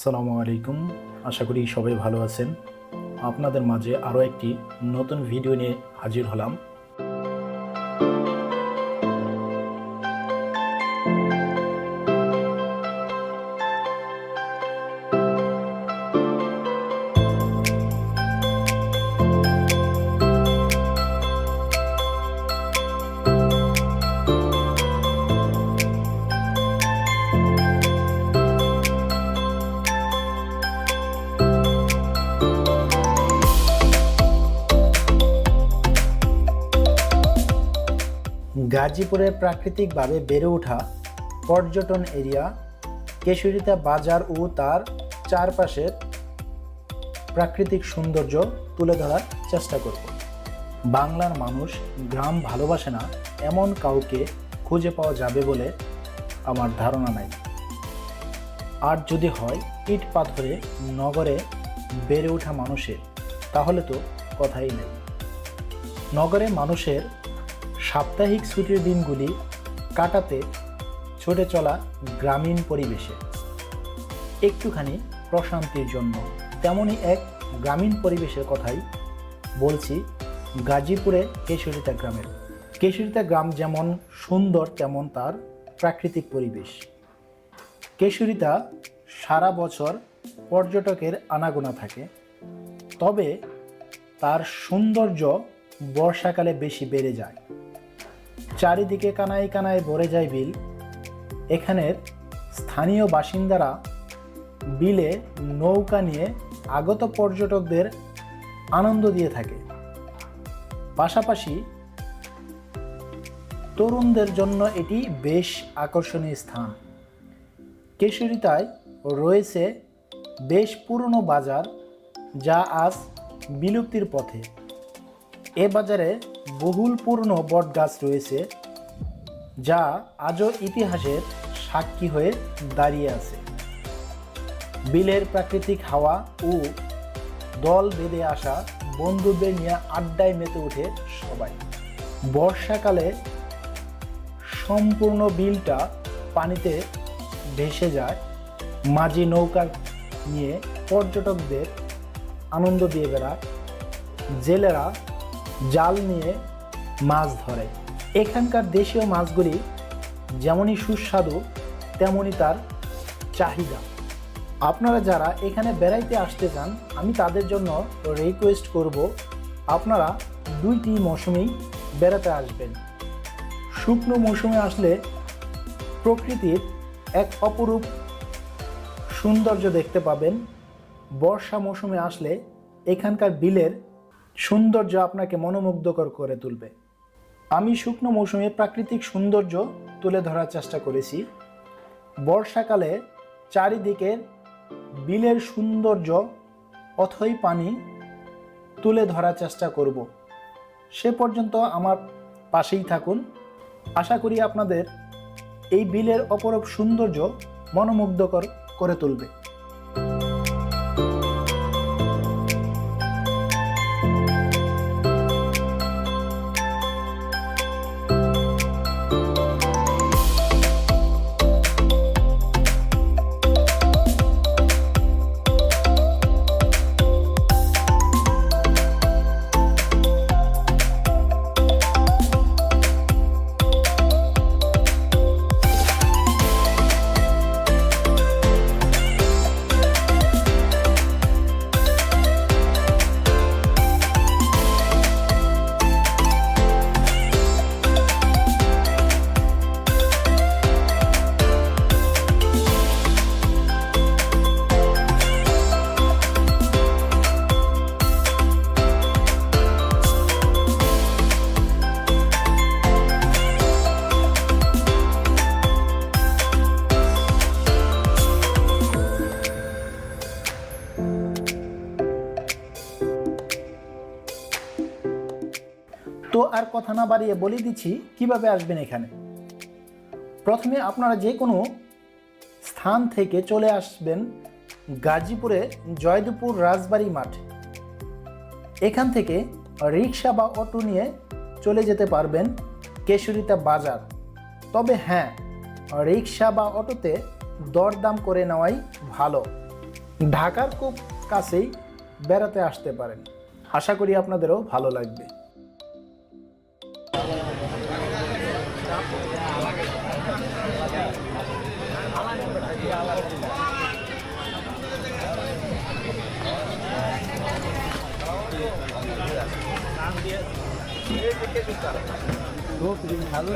সালামু আলাইকুম। আশা করি সবাই ভালো আছেন। আপনাদের মাঝে আরও একটি নতুন ভিডিও নিয়ে হাজির হলাম। গাজীপুরে প্রাকৃতিকভাবে বেড়ে ওঠা পর্যটন এরিয়া কেশরিতা বাজার ও তার চারপাশের প্রাকৃতিক সৌন্দর্য তুলে ধরার চেষ্টা করব। বাংলার মানুষ গ্রাম ভালোবাসে না, এমন কাউকে খুঁজে পাওয়া যাবে বলে আমার ধারণা নাই। আর যদি হয় ইট পাথরে নগরে বেড়ে ওঠা মানুষের, তাহলে তো কথাই নেই। নগরে মানুষের সাপ্তাহিক ছুটির দিনগুলি কাটাতে ছুটে চলা গ্রামীণ পরিবেশে। একটুখানি প্রশান্তির জন্য। তেমনই এক গ্রামীণ পরিবেশের কথাই বলছি গাজীপুরে কেশরিতা গ্রামের। কেশরিতা গ্রাম যেমন সুন্দর, তেমন তার প্রাকৃতিক পরিবেশ। কেশরিতা সারা বছর পর্যটকের আনাগোনা থাকে। তবে তার সৌন্দর্য বর্ষাকালে বেশি বেড়ে যায়। চারিদিকে কানায় কানায় ভরে যায় বিল। এখানের স্থানীয় বাসিন্দারা বিলে নৌকা নিয়ে আগত পর্যটকদের আনন্দ দিয়ে থাকে। পাশাপাশি তরুণদের জন্য এটি বেশ আকর্ষণীয় স্থান। কেশরিতায় রয়েছে বেশ পুরনো বাজার যা আজ বিলুপ্তির পথে। এ বাজারে বহুল পুরনো বটগাছ রয়েছে, যা আজও ইতিহাসের সাক্ষী হয়ে দাঁড়িয়ে আছে। বিলের প্রাকৃতিক হাওয়া ও দল বেঁধে আসা বন্ধুদের নিয়ে আড্ডায় মেতে ওঠে সবাই। বর্ষাকালে সম্পূর্ণ বিলটা পানিতে ভেসে যায়, মাঝি নৌকা নিয়ে পর্যটকদের আনন্দ দিয়ে বেড়ায়। জেলেরা জাল নিয়ে মাছ ধরে। এখানকার দেশীয় মাছগুলি যেমনই সুস্বাদু, তেমনই তার চাহিদা। আপনারা যারা এখানে বেড়াইতে আসতে চান, আমি তাদের জন্য রিকোয়েস্ট করব, আপনারা দুইটি মৌসুমেই বেড়াতে আসবেন। শুকনো মৌসুমে আসলে প্রকৃতির এক অপরূপ সৌন্দর্য দেখতে পাবেন। বর্ষা মৌসুমে আসলে এখানকার বিলের সৌন্দর্য আপনাকে মনোমুগ্ধকর করে তুলবে। আমি শুকনো মৌসুমে প্রাকৃতিক সৌন্দর্য তুলে ধরার চেষ্টা করেছি। বর্ষাকালে চারিদিকে বিলের সৌন্দর্য অথই পানি তুলে ধরার চেষ্টা করব। সে পর্যন্ত আমার পাশেই থাকুন। আশা করি আপনাদের এই বিলের অপরূপ সৌন্দর্য মনোমুগ্ধকর করে তুলবে। তো আর কথা না বাড়িয়ে বলে দিচ্ছি, কীভাবে আসবেন এখানে? প্রথমে আপনারা যে কোনো স্থান থেকে চলে আসবেন গাজীপুরে জয়দেবপুর রাজবাড়ি মাঠ। এখান থেকে রিক্সা বা অটো নিয়ে চলে যেতে পারবেন কেশরিতা বাজার। তবে হ্যাঁ রিক্সা বা অটোতে দরদাম করে নেওয়াই ভালো। ঢাকার খুব কাছেই বেড়াতে আসতে পারেন। আশা করি আপনাদেরও ভালো লাগবে। ভালো